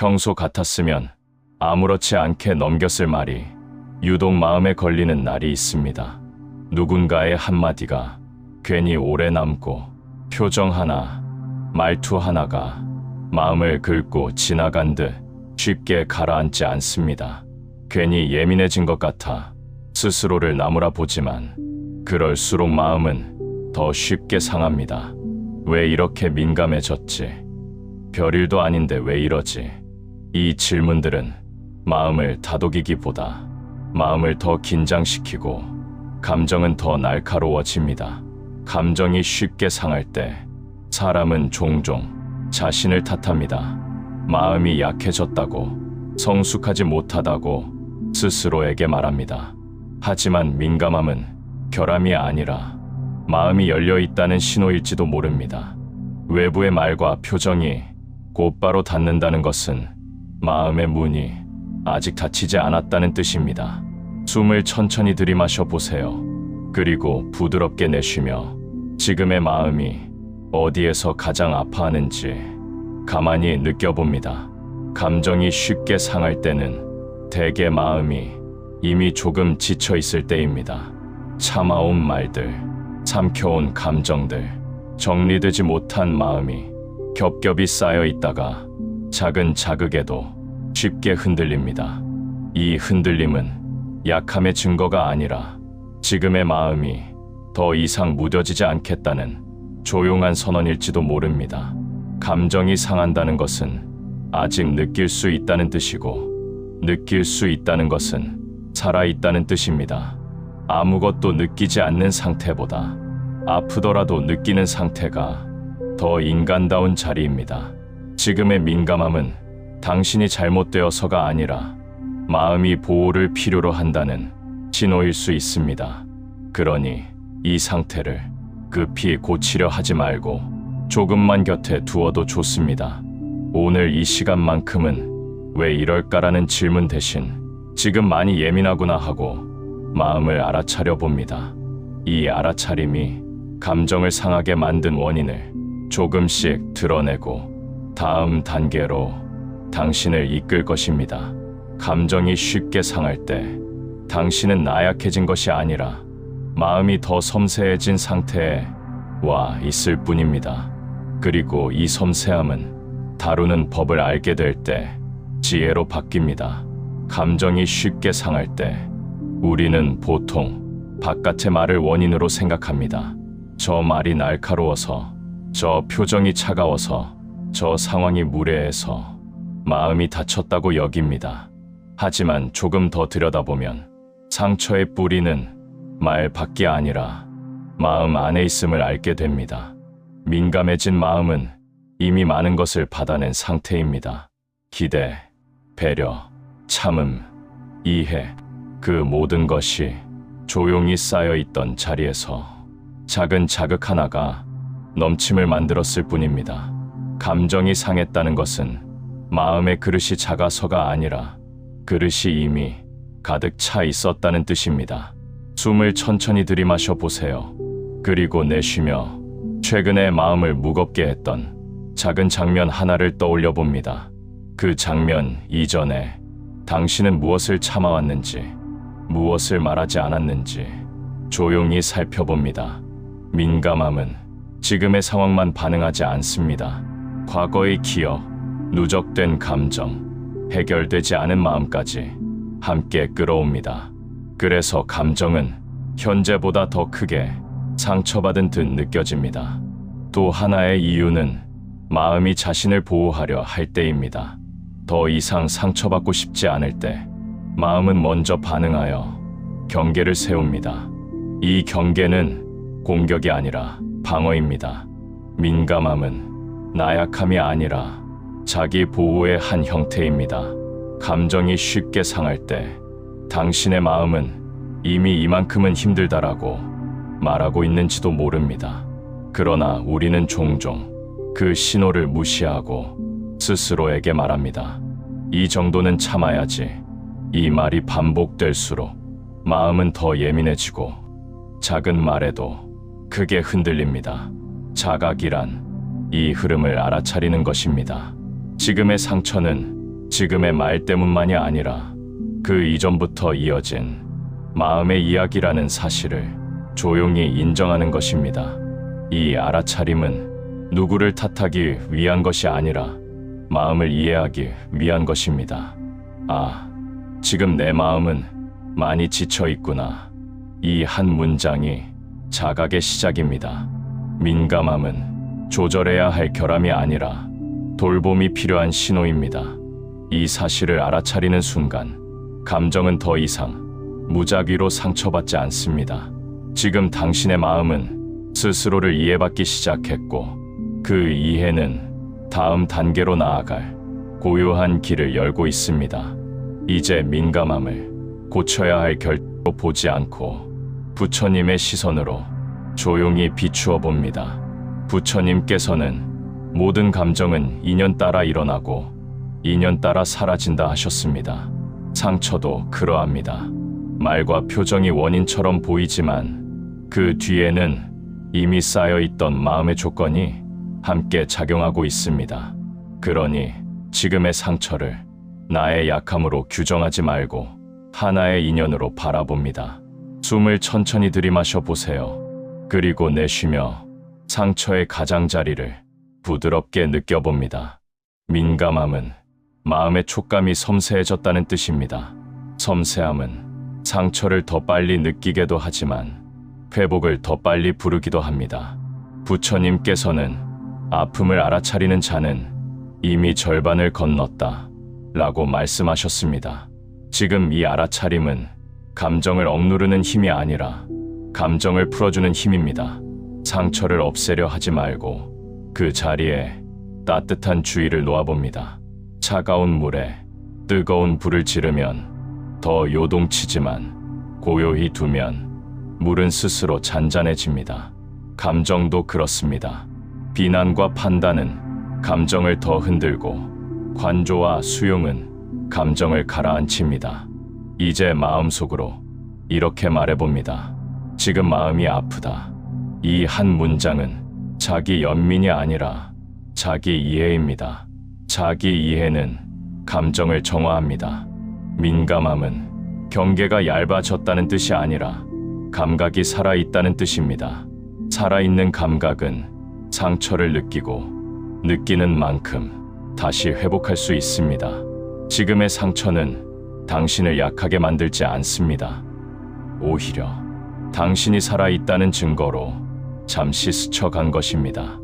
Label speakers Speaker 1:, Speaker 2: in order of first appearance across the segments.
Speaker 1: 평소 같았으면 아무렇지 않게 넘겼을 말이 유독 마음에 걸리는 날이 있습니다. 누군가의 한마디가 괜히 오래 남고 표정 하나, 말투 하나가 마음을 긁고 지나간 듯 쉽게 가라앉지 않습니다. 괜히 예민해진 것 같아 스스로를 나무라 보지만 그럴수록 마음은 더 쉽게 상합니다. 왜 이렇게 민감해졌지? 별일도 아닌데 왜 이러지? 이 질문들은 마음을 다독이기보다 마음을 더 긴장시키고 감정은 더 날카로워집니다. 감정이 쉽게 상할 때 사람은 종종 자신을 탓합니다. 마음이 약해졌다고 성숙하지 못하다고 스스로에게 말합니다. 하지만 민감함은 결함이 아니라 마음이 열려 있다는 신호일지도 모릅니다. 외부의 말과 표정이 곧바로 닿는다는 것은 마음의 문이 아직 닫히지 않았다는 뜻입니다. 숨을 천천히 들이마셔 보세요. 그리고 부드럽게 내쉬며 지금의 마음이 어디에서 가장 아파하는지 가만히 느껴봅니다. 감정이 쉽게 상할 때는 대개 마음이 이미 조금 지쳐 있을 때입니다. 참아온 말들, 삼켜온 감정들, 정리되지 못한 마음이 겹겹이 쌓여 있다가 작은 자극에도 쉽게 흔들립니다. 이 흔들림은 약함의 증거가 아니라 지금의 마음이 더 이상 무뎌지지 않겠다는 조용한 선언일지도 모릅니다. 감정이 상한다는 것은 아직 느낄 수 있다는 뜻이고, 느낄 수 있다는 것은 살아있다는 뜻입니다. 아무것도 느끼지 않는 상태보다 아프더라도 느끼는 상태가 더 인간다운 자리입니다. 지금의 민감함은 당신이 잘못되어서가 아니라 마음이 보호를 필요로 한다는 신호일 수 있습니다. 그러니 이 상태를 급히 고치려 하지 말고 조금만 곁에 두어도 좋습니다. 오늘 이 시간만큼은 왜 이럴까라는 질문 대신 지금 많이 예민하구나 하고 마음을 알아차려 봅니다. 이 알아차림이 감정을 상하게 만든 원인을 조금씩 드러내고 다음 단계로 당신을 이끌 것입니다. 감정이 쉽게 상할 때 당신은 나약해진 것이 아니라 마음이 더 섬세해진 상태에 와 있을 뿐입니다. 그리고 이 섬세함은 다루는 법을 알게 될 때 지혜로 바뀝니다. 감정이 쉽게 상할 때 우리는 보통 바깥의 말을 원인으로 생각합니다. 저 말이 날카로워서, 저 표정이 차가워서, 저 상황이 무례해서 마음이 다쳤다고 여깁니다. 하지만 조금 더 들여다보면 상처의 뿌리는 말 밖이 아니라 마음 안에 있음을 알게 됩니다. 민감해진 마음은 이미 많은 것을 받아낸 상태입니다. 기대, 배려, 참음, 이해, 그 모든 것이 조용히 쌓여 있던 자리에서 작은 자극 하나가 넘침을 만들었을 뿐입니다. 감정이 상했다는 것은 마음의 그릇이 작아서가 아니라 그릇이 이미 가득 차 있었다는 뜻입니다. 숨을 천천히 들이마셔 보세요. 그리고 내쉬며 최근에 마음을 무겁게 했던 작은 장면 하나를 떠올려 봅니다. 그 장면 이전에 당신은 무엇을 참아왔는지, 무엇을 말하지 않았는지 조용히 살펴봅니다. 민감함은 지금의 상황만 반응하지 않습니다. 과거의 기억, 누적된 감정, 해결되지 않은 마음까지 함께 끌어옵니다. 그래서 감정은 현재보다 더 크게 상처받은 듯 느껴집니다. 또 하나의 이유는 마음이 자신을 보호하려 할 때입니다. 더 이상 상처받고 싶지 않을 때 마음은 먼저 반응하여 경계를 세웁니다. 이 경계는 공격이 아니라 방어입니다. 민감함은 나약함이 아니라 자기 보호의 한 형태입니다. 감정이 쉽게 상할 때 당신의 마음은 이미 이만큼은 힘들다라고 말하고 있는지도 모릅니다. 그러나 우리는 종종 그 신호를 무시하고 스스로에게 말합니다. 이 정도는 참아야지. 이 말이 반복될수록 마음은 더 예민해지고 작은 말에도 크게 흔들립니다. 자각이란 이 흐름을 알아차리는 것입니다. 지금의 상처는 지금의 말 때문만이 아니라 그 이전부터 이어진 마음의 이야기라는 사실을 조용히 인정하는 것입니다. 이 알아차림은 누구를 탓하기 위한 것이 아니라 마음을 이해하기 위한 것입니다. 아, 지금 내 마음은 많이 지쳐 있구나. 이 한 문장이 자각의 시작입니다. 민감함은 조절해야 할 결함이 아니라 돌봄이 필요한 신호입니다. 이 사실을 알아차리는 순간 감정은 더 이상 무작위로 상처받지 않습니다. 지금 당신의 마음은 스스로를 이해받기 시작했고 그 이해는 다음 단계로 나아갈 고요한 길을 열고 있습니다. 이제 민감함을 고쳐야 할 결로 보지 않고 부처님의 시선으로 조용히 비추어 봅니다. 부처님께서는 모든 감정은 인연 따라 일어나고 인연 따라 사라진다 하셨습니다. 상처도 그러합니다. 말과 표정이 원인처럼 보이지만 그 뒤에는 이미 쌓여 있던 마음의 조건이 함께 작용하고 있습니다. 그러니 지금의 상처를 나의 약함으로 규정하지 말고 하나의 인연으로 바라봅니다. 숨을 천천히 들이마셔 보세요. 그리고 내쉬며 상처의 가장자리를 부드럽게 느껴봅니다. 민감함은 마음의 촉감이 섬세해졌다는 뜻입니다. 섬세함은 상처를 더 빨리 느끼게도 하지만 회복을 더 빨리 부르기도 합니다. 부처님께서는 아픔을 알아차리는 자는 이미 절반을 건넜다 라고 말씀하셨습니다. 지금 이 알아차림은 감정을 억누르는 힘이 아니라 감정을 풀어주는 힘입니다. 상처를 없애려 하지 말고 그 자리에 따뜻한 주의를 놓아봅니다. 차가운 물에 뜨거운 불을 지르면 더 요동치지만 고요히 두면 물은 스스로 잔잔해집니다. 감정도 그렇습니다. 비난과 판단은 감정을 더 흔들고 관조와 수용은 감정을 가라앉힙니다. 이제 마음속으로 이렇게 말해봅니다. 지금 마음이 아프다. 이 한 문장은 자기 연민이 아니라 자기 이해입니다. 자기 이해는 감정을 정화합니다. 민감함은 경계가 얇아졌다는 뜻이 아니라 감각이 살아있다는 뜻입니다. 살아있는 감각은 상처를 느끼고 느끼는 만큼 다시 회복할 수 있습니다. 지금의 상처는 당신을 약하게 만들지 않습니다. 오히려 당신이 살아있다는 증거로 잠시 스쳐간 것입니다.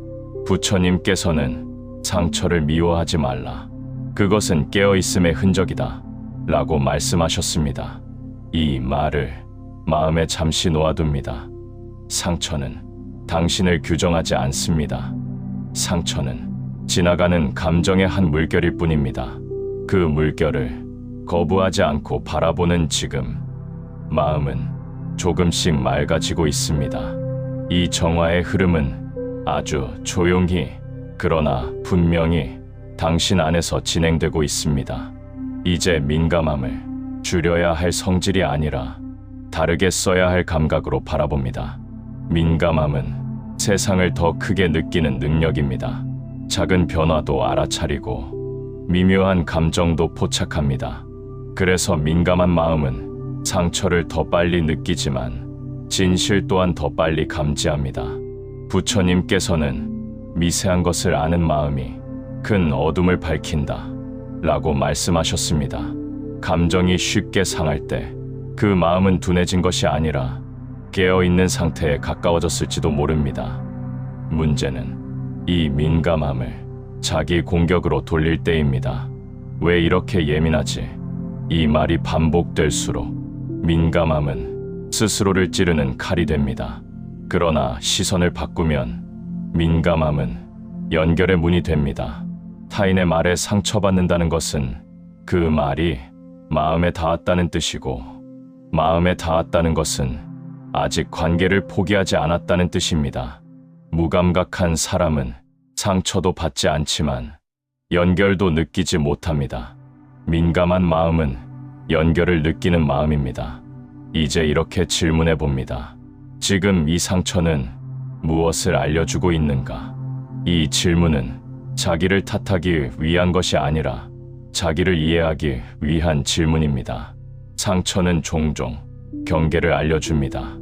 Speaker 1: 부처님께서는 상처를 미워하지 말라. 그것은 깨어있음의 흔적이다. 라고 말씀하셨습니다. 이 말을 마음에 잠시 놓아둡니다. 상처는 당신을 규정하지 않습니다. 상처는 지나가는 감정의 한 물결일 뿐입니다. 그 물결을 거부하지 않고 바라보는 지금, 마음은 조금씩 맑아지고 있습니다. 이 정화의 흐름은 아주 조용히 그러나 분명히 당신 안에서 진행되고 있습니다. 이제 민감함을 줄여야 할 성질이 아니라 다르게 써야 할 감각으로 바라봅니다. 민감함은 세상을 더 크게 느끼는 능력입니다. 작은 변화도 알아차리고 미묘한 감정도 포착합니다. 그래서 민감한 마음은 상처를 더 빨리 느끼지만 진실 또한 더 빨리 감지합니다. 부처님께서는 미세한 것을 아는 마음이 큰 어둠을 밝힌다. 라고 말씀하셨습니다. 감정이 쉽게 상할 때 그 마음은 둔해진 것이 아니라 깨어있는 상태에 가까워졌을지도 모릅니다. 문제는 이 민감함을 자기 공격으로 돌릴 때입니다. 왜 이렇게 예민하지? 이 말이 반복될수록 민감함은 스스로를 찌르는 칼이 됩니다. 그러나 시선을 바꾸면 민감함은 연결의 문이 됩니다. 타인의 말에 상처받는다는 것은 그 말이 마음에 닿았다는 뜻이고, 마음에 닿았다는 것은 아직 관계를 포기하지 않았다는 뜻입니다. 무감각한 사람은 상처도 받지 않지만 연결도 느끼지 못합니다. 민감한 마음은 연결을 느끼는 마음입니다. 이제 이렇게 질문해 봅니다. 지금 이 상처는 무엇을 알려주고 있는가? 이 질문은 자기를 탓하기 위한 것이 아니라 자기를 이해하기 위한 질문입니다. 상처는 종종 경계를 알려줍니다.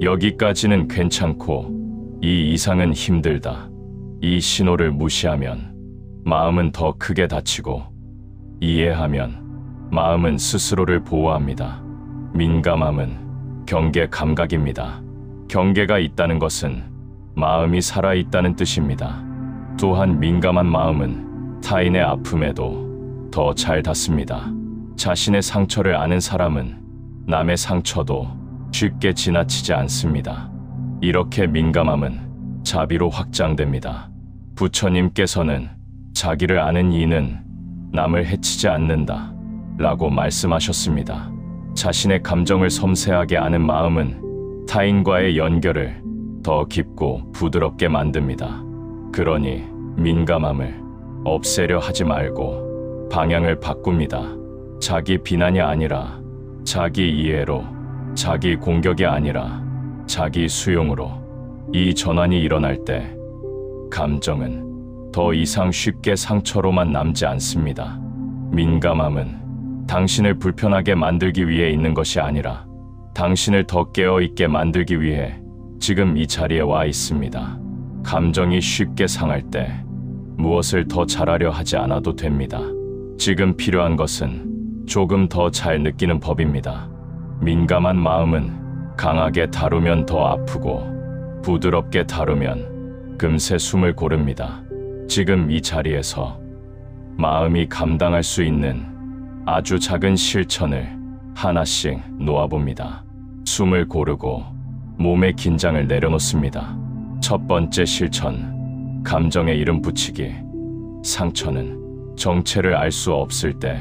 Speaker 1: 여기까지는 괜찮고 이 이상은 힘들다. 이 신호를 무시하면 마음은 더 크게 다치고 이해하면 마음은 스스로를 보호합니다. 민감함은 경계 감각입니다. 경계가 있다는 것은 마음이 살아있다는 뜻입니다. 또한 민감한 마음은 타인의 아픔에도 더 잘 닿습니다. 자신의 상처를 아는 사람은 남의 상처도 쉽게 지나치지 않습니다. 이렇게 민감함은 자비로 확장됩니다. 부처님께서는 자기를 아는 이는 남을 해치지 않는다 라고 말씀하셨습니다. 자신의 감정을 섬세하게 아는 마음은 타인과의 연결을 더 깊고 부드럽게 만듭니다. 그러니 민감함을 없애려 하지 말고 방향을 바꿉니다. 자기 비난이 아니라 자기 이해로, 자기 공격이 아니라 자기 수용으로 이 전환이 일어날 때 감정은 더 이상 쉽게 상처로만 남지 않습니다. 민감함은 당신을 불편하게 만들기 위해 있는 것이 아니라 당신을 더 깨어있게 만들기 위해 지금 이 자리에 와 있습니다. 감정이 쉽게 상할 때 무엇을 더 잘하려 하지 않아도 됩니다. 지금 필요한 것은 조금 더 잘 느끼는 법입니다. 민감한 마음은 강하게 다루면 더 아프고 부드럽게 다루면 금세 숨을 고릅니다. 지금 이 자리에서 마음이 감당할 수 있는 아주 작은 실천을 하나씩 놓아봅니다. 숨을 고르고 몸의 긴장을 내려놓습니다. 첫 번째 실천, 감정에 이름 붙이기. 상처는 정체를 알 수 없을 때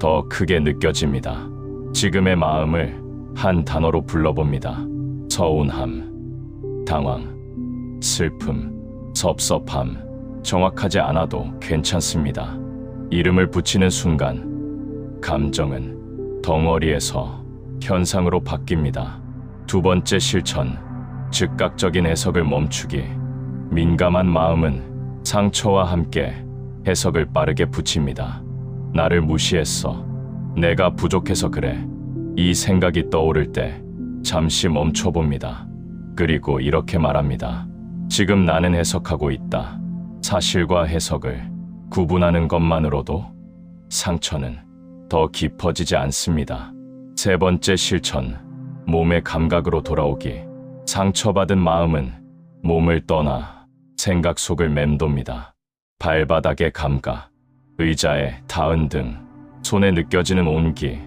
Speaker 1: 더 크게 느껴집니다. 지금의 마음을 한 단어로 불러봅니다. 서운함, 당황, 슬픔, 섭섭함. 정확하지 않아도 괜찮습니다. 이름을 붙이는 순간, 감정은 덩어리에서 현상으로 바뀝니다. 두 번째 실천, 즉각적인 해석을 멈추기. 민감한 마음은 상처와 함께 해석을 빠르게 붙입니다. 나를 무시했어. 내가 부족해서 그래. 이 생각이 떠오를 때 잠시 멈춰봅니다. 그리고 이렇게 말합니다. 지금 나는 해석하고 있다. 사실과 해석을 구분하는 것만으로도 상처는 더 깊어지지 않습니다. 세 번째 실천, 몸의 감각으로 돌아오기. 상처받은 마음은 몸을 떠나 생각 속을 맴돕니다. 발바닥의 감각, 의자에 닿은 등, 손에 느껴지는 온기,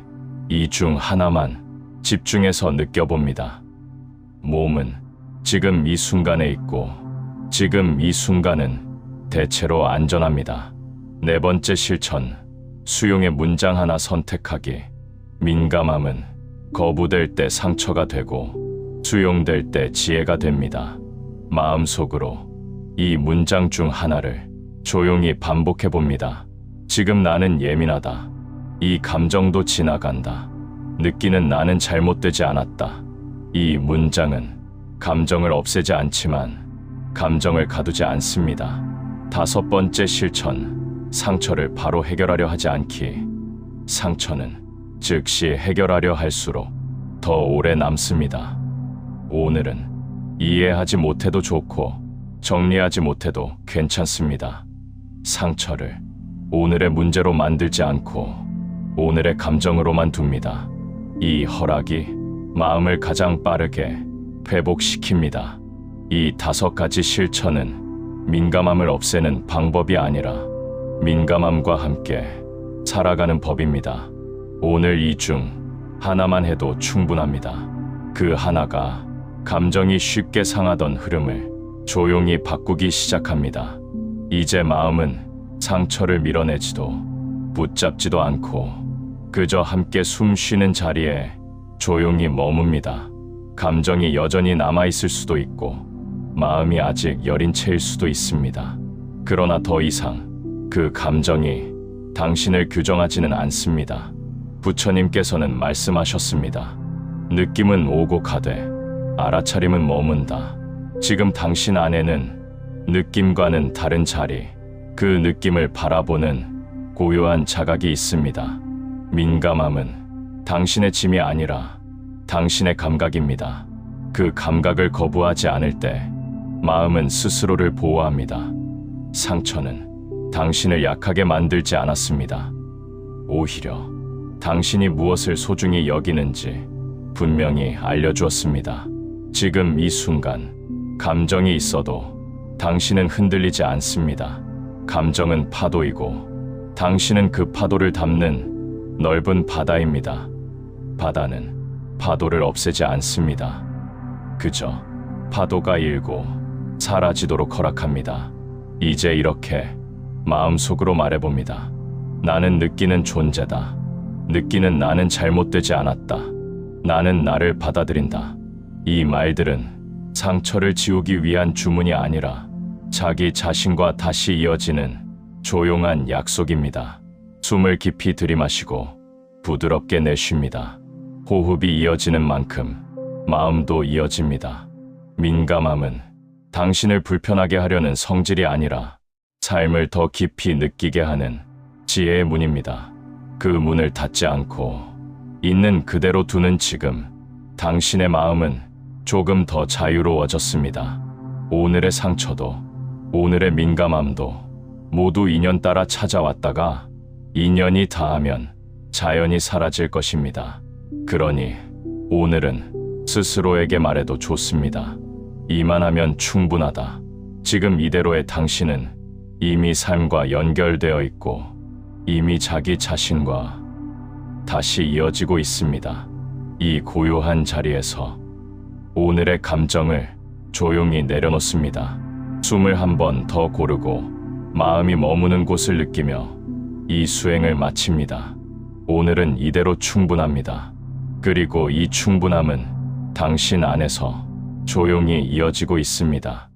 Speaker 1: 이 중 하나만 집중해서 느껴봅니다. 몸은 지금 이 순간에 있고, 지금 이 순간은 대체로 안전합니다. 네 번째 실천, 수용의 문장 하나 선택하기. 민감함은 거부될 때 상처가 되고, 수용될 때 지혜가 됩니다. 마음속으로 이 문장 중 하나를 조용히 반복해 봅니다. 지금 나는 예민하다. 이 감정도 지나간다. 느끼는 나는 잘못되지 않았다. 이 문장은 감정을 없애지 않지만 감정을 가두지 않습니다. 다섯 번째 실천, 상처를 바로 해결하려 하지 않기. 상처는 즉시 해결하려 할수록 더 오래 남습니다. 오늘은 이해하지 못해도 좋고 정리하지 못해도 괜찮습니다. 상처를 오늘의 문제로 만들지 않고 오늘의 감정으로만 둡니다. 이 허락이 마음을 가장 빠르게 회복시킵니다. 이 다섯 가지 실천은 민감함을 없애는 방법이 아니라 민감함과 함께 살아가는 법입니다. 오늘 이 중 하나만 해도 충분합니다. 그 하나가 감정이 쉽게 상하던 흐름을 조용히 바꾸기 시작합니다. 이제 마음은 상처를 밀어내지도 붙잡지도 않고 그저 함께 숨 쉬는 자리에 조용히 머뭅니다. 감정이 여전히 남아있을 수도 있고 마음이 아직 여린 채일 수도 있습니다. 그러나 더 이상 그 감정이 당신을 규정하지는 않습니다. 부처님께서는 말씀하셨습니다. 느낌은 오고 가되 알아차림은 머문다. 지금 당신 안에는 느낌과는 다른 자리, 그 느낌을 바라보는 고요한 자각이 있습니다. 민감함은 당신의 짐이 아니라 당신의 감각입니다. 그 감각을 거부하지 않을 때 마음은 스스로를 보호합니다. 상처는 당신을 약하게 만들지 않았습니다. 오히려 당신이 무엇을 소중히 여기는지 분명히 알려주었습니다. 지금 이 순간 감정이 있어도 당신은 흔들리지 않습니다. 감정은 파도이고 당신은 그 파도를 담는 넓은 바다입니다. 바다는 파도를 없애지 않습니다. 그저 파도가 일고 사라지도록 허락합니다. 이제 이렇게 마음속으로 말해봅니다. 나는 느끼는 존재다. 느끼는 나는 잘못되지 않았다. 나는 나를 받아들인다. 이 말들은 상처를 지우기 위한 주문이 아니라 자기 자신과 다시 이어지는 조용한 약속입니다. 숨을 깊이 들이마시고 부드럽게 내쉽니다. 호흡이 이어지는 만큼 마음도 이어집니다. 민감함은 당신을 불편하게 하려는 성질이 아니라 삶을 더 깊이 느끼게 하는 지혜의 문입니다. 그 문을 닫지 않고 있는 그대로 두는 지금 당신의 마음은 조금 더 자유로워졌습니다. 오늘의 상처도 오늘의 민감함도 모두 인연 따라 찾아왔다가 인연이 닿으면 자연히 사라질 것입니다. 그러니 오늘은 스스로에게 말해도 좋습니다. 이만하면 충분하다. 지금 이대로의 당신은 이미 삶과 연결되어 있고 이미 자기 자신과 다시 이어지고 있습니다. 이 고요한 자리에서 오늘의 감정을 조용히 내려놓습니다. 숨을 한 번 더 고르고 마음이 머무는 곳을 느끼며 이 수행을 마칩니다. 오늘은 이대로 충분합니다. 그리고 이 충분함은 당신 안에서 조용히 이어지고 있습니다.